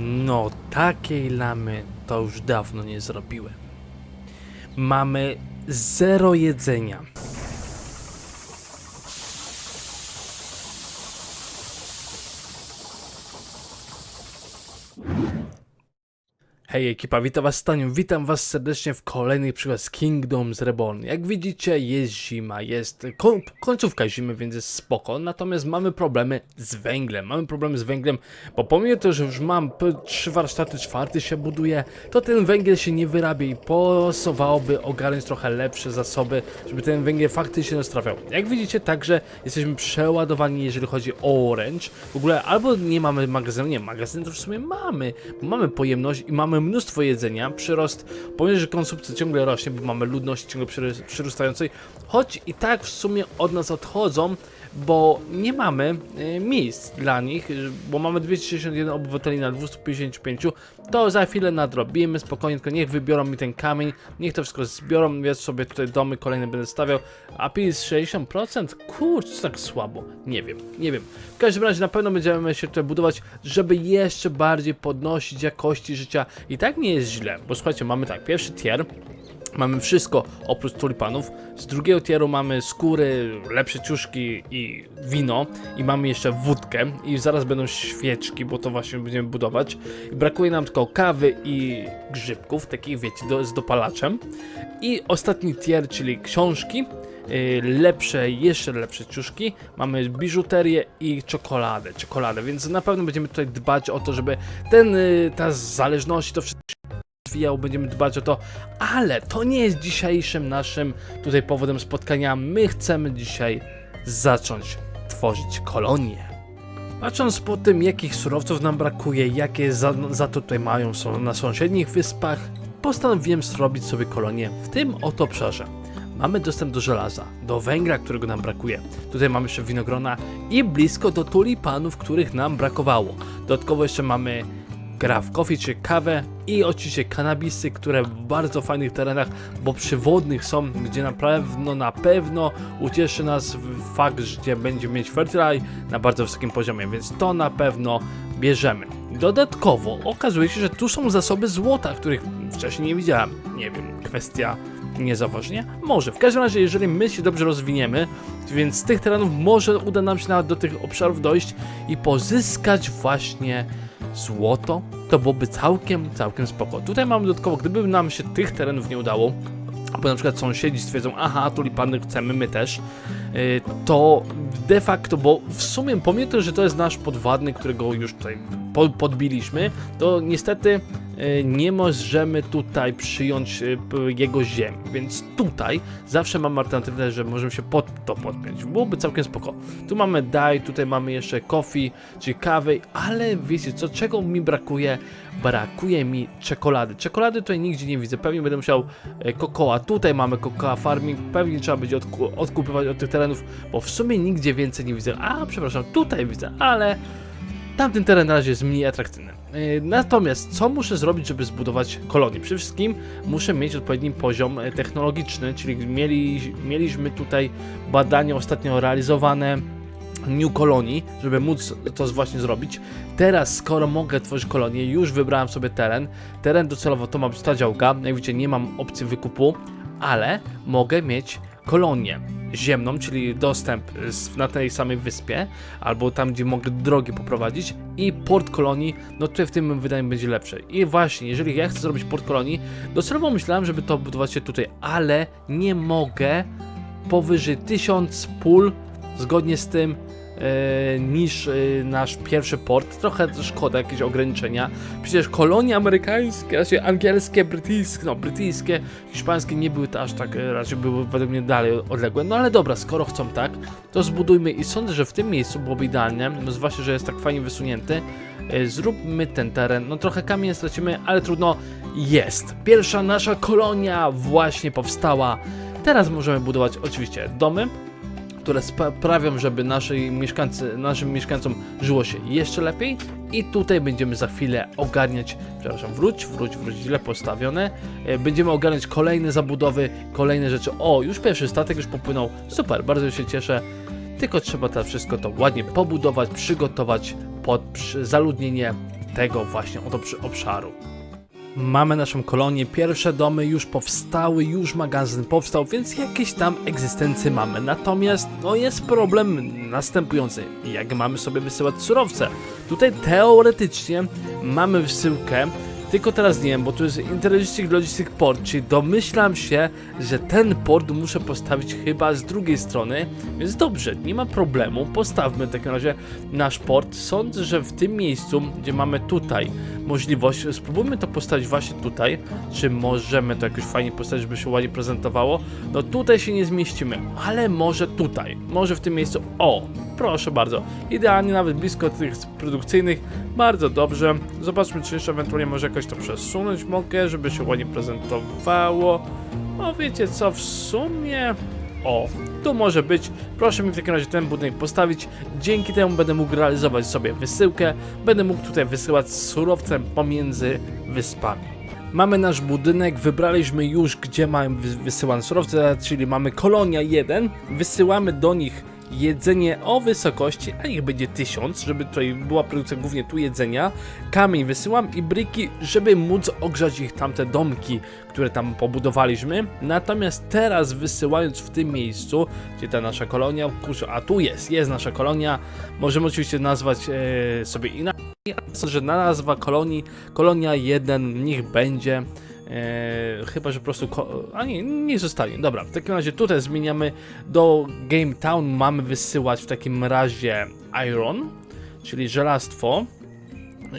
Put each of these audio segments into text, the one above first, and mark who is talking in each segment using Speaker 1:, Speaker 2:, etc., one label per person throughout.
Speaker 1: No, takiej lamy to już dawno nie zrobiłem. Mamy zero jedzenia. Hej ekipa, witam was Staniu, witam was serdecznie w kolejnych przykład z Kingdoms Reborn. Jak widzicie jest zima, jest koń, końcówka zimy, więc jest spoko, natomiast mamy problemy z węglem, mamy problemy z węglem, bo pomimo to, że już mam trzy warsztaty, czwarty się buduje, to ten węgiel się nie wyrabia i posowałoby ogarnąć trochę lepsze zasoby, żeby ten węgiel faktycznie nas. Jak widzicie także jesteśmy przeładowani jeżeli chodzi o orange, w ogóle albo nie mamy magazynu, nie, magazyn to w sumie mamy, mamy pojemność i mamy mnóstwo jedzenia, przyrost, pomimo, że konsumpcja ciągle rośnie, bo mamy ludność ciągle przyrastającej, choć i tak w sumie od nas odchodzą, bo nie mamy e, miejsc dla nich, bo mamy 261 obywateli na 255, to za chwilę nadrobimy, spokojnie, tylko niech wybiorą mi ten kamień, niech to wszystko zbiorą, ja sobie tutaj domy kolejne będę stawiał, a PIS 60%? Kurczę, tak słabo, nie wiem, nie wiem. W każdym razie na pewno będziemy się tutaj budować, żeby jeszcze bardziej podnosić jakości życia i tak nie jest źle, bo słuchajcie, mamy tak, pierwszy tier, Mamy wszystko oprócz tulipanów. Z drugiego tieru mamy skóry, lepsze ciuszki i wino. I mamy jeszcze wódkę. I zaraz będą świeczki, bo to właśnie będziemy budować. I brakuje nam tylko kawy i grzybków, takich wiecie, do, z dopalaczem. I ostatni tier, czyli książki. yy, Lepsze, jeszcze lepsze ciuszki. Mamy biżuterię i czekoladę, czekoladę, więc na pewno będziemy tutaj dbać o to, żeby ten, yy, ta zależność, to wszystko rozwijał, będziemy dbać o to, ale to nie jest dzisiejszym naszym tutaj powodem spotkania. My chcemy dzisiaj zacząć tworzyć kolonię. Patrząc po tym, jakich surowców nam brakuje, jakie za, za to tutaj mają są na sąsiednich wyspach, postanowiłem zrobić sobie kolonię w tym oto obszarze. Mamy dostęp do żelaza, do węgla, którego nam brakuje. Tutaj mamy jeszcze winogrona i blisko do tulipanów, których nam brakowało. Dodatkowo jeszcze mamy gra w coffee czy kawę i oczywiście kanabisy, które w bardzo fajnych terenach, bo przywodnych są, gdzie na pewno, na pewno ucieszy nas fakt, że będziemy mieć fertilized na bardzo wysokim poziomie, więc to na pewno bierzemy. Dodatkowo okazuje się, że tu są zasoby złota, których wcześniej nie widziałem. Nie wiem, kwestia niezauważenia? Może. W każdym razie, jeżeli my się dobrze rozwiniemy, więc z tych terenów może uda nam się nawet do tych obszarów dojść i pozyskać właśnie złoto, to byłoby całkiem, całkiem spoko. Tutaj mamy dodatkowo, gdyby nam się tych terenów nie udało, bo na przykład sąsiedzi stwierdzą, aha, tulipany chcemy, my też, yy, to de facto, bo w sumie pomimo że to jest nasz podwładny, którego już tutaj po, podbiliśmy, to niestety nie możemy tutaj przyjąć p- jego ziemi, więc tutaj zawsze mamy alternatywę, że możemy się pod to podpiąć. Byłoby całkiem spoko. Tu mamy daj, tutaj mamy jeszcze coffee, czyli kawy, ale wiecie co, czego mi brakuje? Brakuje mi czekolady. Czekolady tutaj nigdzie nie widzę, pewnie będę musiał e, kokoła. Tutaj mamy kokoła farming, pewnie trzeba będzie odku odkupywać od tych terenów, bo w sumie nigdzie więcej nie widzę. A, przepraszam, tutaj widzę, ale tamten teren na razie jest mniej atrakcyjny. Yy, Natomiast co muszę zrobić, żeby zbudować kolonię? Przede wszystkim muszę mieć odpowiedni poziom e, technologiczny, czyli mieli, mieliśmy tutaj badania ostatnio realizowane New Kolonii, żeby móc to właśnie zrobić. Teraz, skoro mogę tworzyć kolonię, już wybrałem sobie teren. Teren docelowo to ma być ta działka. Jak widzicie, nie mam opcji wykupu, ale mogę mieć kolonię ziemną, czyli dostęp na tej samej wyspie, albo tam, gdzie mogę drogi poprowadzić i port kolonii, no tutaj w tym wydaje mi będzie lepsze. I właśnie, jeżeli ja chcę zrobić port kolonii, docelowo myślałem, żeby to budować się tutaj, ale nie mogę powyżej 1000 pól, zgodnie z tym, niż e, nasz pierwszy port. Trochę szkoda, jakieś ograniczenia. Przecież kolonie amerykańskie, raczej angielskie, brytyjskie, no brytyjskie, hiszpańskie nie były to aż tak, e, raczej były według mnie dalej odległe. No ale dobra, skoro chcą tak, to zbudujmy i sądzę, że w tym miejscu byłoby idealnie, no zwłaszcza, że jest tak fajnie wysunięty. E, Zróbmy ten teren, no trochę kamień stracimy, ale trudno, jest. Pierwsza nasza kolonia właśnie powstała. Teraz możemy budować oczywiście domy, które sprawią, żeby nasi mieszkańcy, naszym mieszkańcom żyło się jeszcze lepiej. I tutaj będziemy za chwilę ogarniać, przepraszam, wróć, wróć, wróć, źle postawione. E, Będziemy ogarniać kolejne zabudowy, kolejne rzeczy. O, już pierwszy statek już popłynął. Super, bardzo się cieszę. Tylko trzeba to wszystko to ładnie pobudować, przygotować pod zaludnienie tego właśnie obszaru. Mamy naszą kolonię, pierwsze domy już powstały, już magazyn powstał, więc jakieś tam egzystencje mamy. Natomiast no jest problem następujący. Jak mamy sobie wysyłać surowce? Tutaj teoretycznie mamy wysyłkę, tylko teraz nie wiem, bo tu jest Interlogistic Logistic Port, czyli domyślam się, że ten port muszę postawić chyba z drugiej strony, więc dobrze, nie ma problemu, postawmy w takim razie nasz port. Sądzę, że w tym miejscu, gdzie mamy tutaj możliwość, spróbujmy to postawić właśnie tutaj, czy możemy to jakoś fajnie postawić, żeby się ładnie prezentowało. No tutaj się nie zmieścimy, ale może tutaj, może w tym miejscu, o, proszę bardzo, idealnie nawet blisko tych produkcyjnych, bardzo dobrze. Zobaczmy, czy jeszcze ewentualnie może jakoś to przesunąć mogę, żeby się ładnie prezentowało. No wiecie co, w sumie... O, tu może być. Proszę mi w takim razie ten budynek postawić. Dzięki temu będę mógł realizować sobie wysyłkę. Będę mógł tutaj wysyłać surowce pomiędzy wyspami. Mamy nasz budynek, wybraliśmy już gdzie mają wy- wysyłane surowce, czyli mamy kolonia 1. Wysyłamy do nich jedzenie o wysokości, a niech będzie 1000, żeby tutaj była produkcja głównie tu jedzenia. Kamień wysyłam i briki, żeby móc ogrzać ich tamte domki, które tam pobudowaliśmy. Natomiast teraz wysyłając w tym miejscu, gdzie ta nasza kolonia, kurczę, a tu jest, jest nasza kolonia, możemy oczywiście nazwać e, sobie inaczej, ale że nazwa kolonii, kolonia 1 niech będzie. E, chyba, że po prostu. A nie, nie zostanie. Dobra, w takim razie tutaj zmieniamy do Game Town. Mamy wysyłać w takim razie Iron, czyli żelastwo.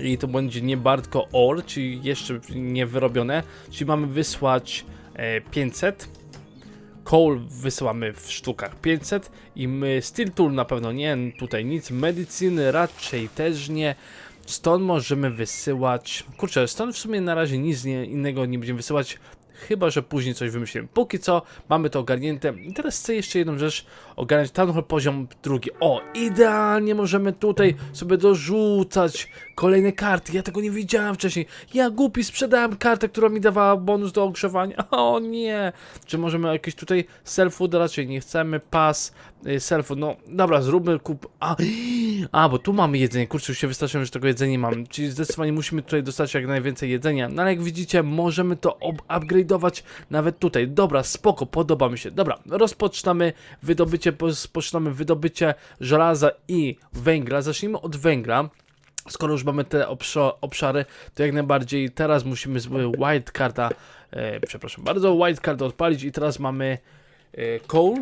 Speaker 1: I to będzie nie Bartko Or, czyli jeszcze nie wyrobione. Czyli mamy wysłać e, 500. Coal wysyłamy w sztukach 500 i my Steel Tool na pewno nie, tutaj nic, medycyny raczej też nie. Stąd możemy wysyłać. Kurczę, stąd w sumie na razie nic nie, innego nie będziemy wysyłać. Chyba, że później coś wymyślimy. Póki co mamy to ogarnięte. I teraz chcę jeszcze jedną rzecz ogarnąć. Town Hall poziom drugi. O, idealnie możemy tutaj sobie dorzucać kolejne karty. Ja tego nie widziałem wcześniej. Ja głupi sprzedałem kartę, która mi dawała bonus do ogrzewania. O nie. Czy możemy jakieś tutaj self-food? Raczej nie chcemy. Pas, y, self-food. No dobra, zróbmy kup. A, a, bo tu mamy jedzenie. Kurczę, już się wystraszyłem, że tego jedzenia mam. Czyli zdecydowanie musimy tutaj dostać jak najwięcej jedzenia. No ale jak widzicie, możemy to upgrade'ować nawet tutaj. Dobra, spoko, podoba mi się. Dobra, rozpoczynamy wydobycie, rozpoczynamy wydobycie żelaza i węgla. Zacznijmy od węgla. Skoro już mamy te obsza- obszary, to jak najbardziej teraz musimy z white carda, e, przepraszam bardzo, white carda odpalić i teraz mamy e, coal.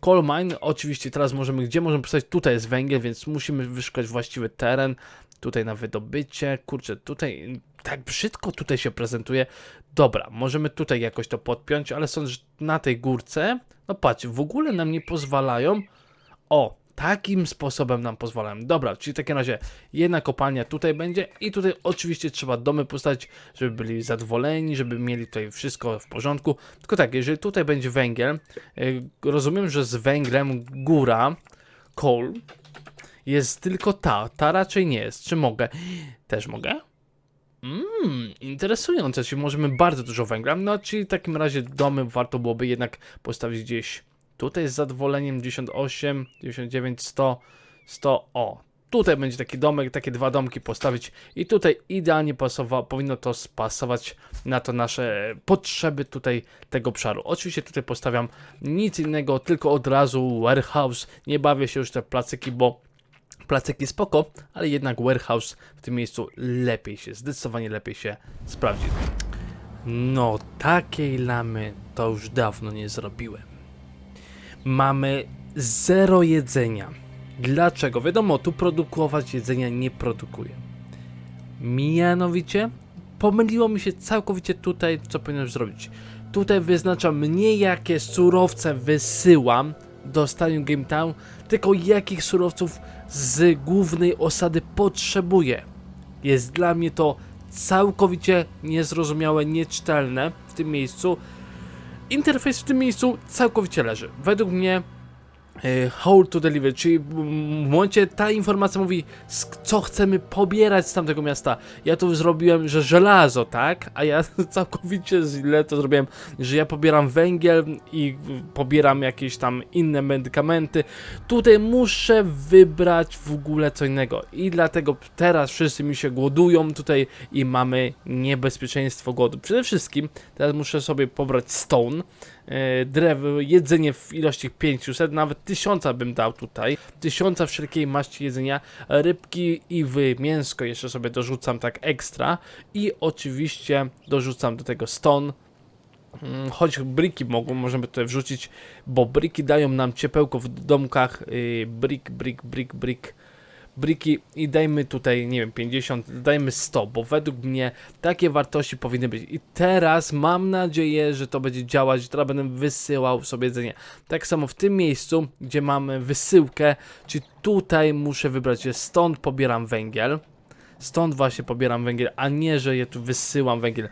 Speaker 1: Coal mine, oczywiście teraz możemy, gdzie możemy postawić, tutaj jest węgiel, więc musimy wyszukać właściwy teren, tutaj na wydobycie, kurczę, tutaj tak brzydko tutaj się prezentuje. Dobra, możemy tutaj jakoś to podpiąć, ale sądzę, że na tej górce, no patrz, w ogóle nam nie pozwalają, o, takim sposobem nam pozwalają. Dobra, czyli w takim razie jedna kopalnia tutaj będzie i tutaj oczywiście trzeba domy postawić, żeby byli zadowoleni, żeby mieli tutaj wszystko w porządku. Tylko tak, jeżeli tutaj będzie węgiel, y, rozumiem, że z węglem góra, coal, jest tylko ta, ta raczej nie jest. Czy mogę? Też mogę? Mmm, interesujące, czyli możemy bardzo dużo węgla, no czyli w takim razie domy warto byłoby jednak postawić gdzieś tutaj z zadowoleniem 98, 99, 100, 100, o. Tutaj będzie taki domek, takie dwa domki postawić i tutaj idealnie pasowa, powinno to spasować na to nasze potrzeby tutaj tego obszaru. Oczywiście tutaj postawiam nic innego, tylko od razu warehouse, nie bawię się już te placyki, bo placyki spoko, ale jednak warehouse w tym miejscu lepiej się, zdecydowanie lepiej się sprawdzi. No, takiej lamy to już dawno nie zrobiłem. Mamy zero jedzenia. Dlaczego? Wiadomo, tu produkować jedzenia nie produkuje. Mianowicie, pomyliło mi się całkowicie tutaj, co powinienem zrobić. Tutaj wyznaczam mnie, jakie surowce wysyłam do stadium Game Town, tylko jakich surowców z głównej osady potrzebuję. Jest dla mnie to całkowicie niezrozumiałe, nieczytelne w tym miejscu. Interfejs w tym miejscu całkowicie leży. Według mnie e, hold to deliver, czyli w momencie ta informacja mówi, co chcemy pobierać z tamtego miasta. Ja tu zrobiłem, że żelazo, tak? A ja całkowicie źle to zrobiłem, że ja pobieram węgiel i pobieram jakieś tam inne medykamenty. Tutaj muszę wybrać w ogóle co innego i dlatego teraz wszyscy mi się głodują tutaj i mamy niebezpieczeństwo głodu. Przede wszystkim teraz muszę sobie pobrać stone, e, drewo, jedzenie w ilości 500, nawet 1000 bym dał tutaj, 1000 wszelkiej maści jedzenia, rybki i w mięsko jeszcze sobie dorzucam tak ekstra i oczywiście dorzucam do tego stone, Mm, Choć briki mogą, możemy tutaj wrzucić, bo briki dają nam ciepełko w domkach. Yy, brick, brick, brick, brick. Briki i dajmy tutaj, nie wiem, 50, dajmy 100, bo według mnie takie wartości powinny być. I teraz mam nadzieję, że to będzie działać, że teraz będę wysyłał sobie jedzenie. Tak samo w tym miejscu, gdzie mamy wysyłkę, czy tutaj muszę wybrać, że stąd pobieram węgiel. Stąd właśnie pobieram węgiel, a nie, że je tu wysyłam węgiel.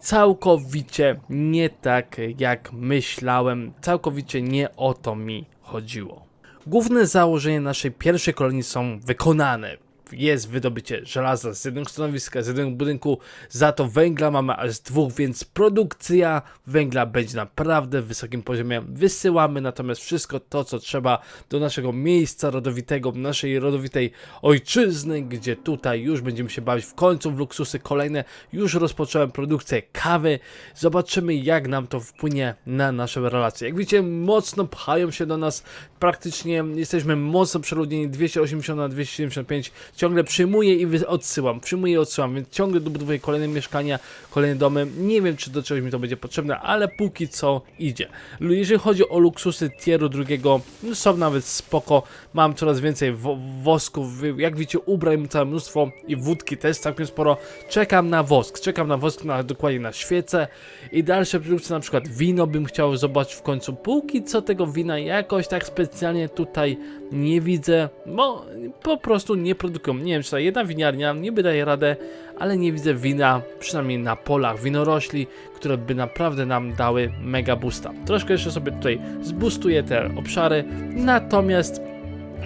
Speaker 1: Całkowicie nie tak, jak myślałem. Całkowicie nie o to mi chodziło. Główne założenia naszej pierwszej kolonii są wykonane. Jest wydobycie żelaza z jednego stanowiska, z jednego budynku, za to węgla mamy aż z dwóch, więc produkcja węgla będzie naprawdę w wysokim poziomie. Wysyłamy natomiast wszystko to, co trzeba do naszego miejsca rodowitego, naszej rodowitej ojczyzny, gdzie tutaj już będziemy się bawić w końcu w luksusy kolejne. Już rozpocząłem produkcję kawy. Zobaczymy, jak nam to wpłynie na nasze relacje. Jak widzicie, mocno pchają się do nas. Praktycznie jesteśmy mocno przeludnieni 280 na 275. Ciągle przyjmuję i odsyłam. Przyjmuję i odsyłam, więc ciągle dobudowuję kolejne mieszkania, kolejne domy. Nie wiem, czy do czegoś mi to będzie potrzebne, ale póki co idzie. Jeżeli chodzi o luksusy tieru drugiego, no są nawet spoko. Mam coraz więcej wo wosków. Jak widzicie, ubrań całe mnóstwo i wódki też całkiem sporo. Czekam na wosk. Czekam na wosk, na, dokładnie na świece i dalsze produkcje, na przykład wino bym chciał zobaczyć w końcu. Póki co tego wina jakoś tak specjalnie tutaj nie widzę, bo po prostu nie produkują. Nie wiem, czy ta jedna winiarnia niby daje radę, ale nie widzę wina, przynajmniej na polach winorośli, które by naprawdę nam dały mega boosta. Troszkę jeszcze sobie tutaj zboostuję te obszary, natomiast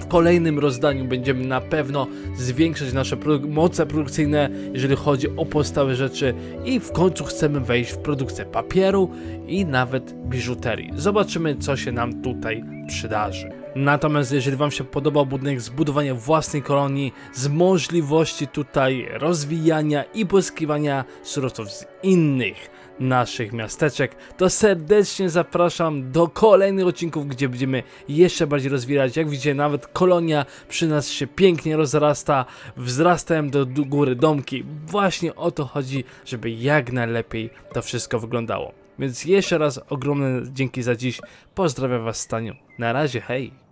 Speaker 1: w kolejnym rozdaniu będziemy na pewno zwiększać nasze produ- moce produkcyjne, jeżeli chodzi o podstawowe rzeczy i w końcu chcemy wejść w produkcję papieru i nawet biżuterii. Zobaczymy, co się nam tutaj przydarzy. Natomiast jeżeli Wam się podobał budynek zbudowania własnej kolonii z możliwości tutaj rozwijania i pozyskiwania surowców z innych naszych miasteczek, to serdecznie zapraszam do kolejnych odcinków, gdzie będziemy jeszcze bardziej rozwijać. Jak widzicie, nawet kolonia przy nas się pięknie rozrasta, wzrastają do góry domki. Właśnie o to chodzi, żeby jak najlepiej to wszystko wyglądało. Więc jeszcze raz ogromne dzięki za dziś. Pozdrawiam Was Staniu. Na razie, hej!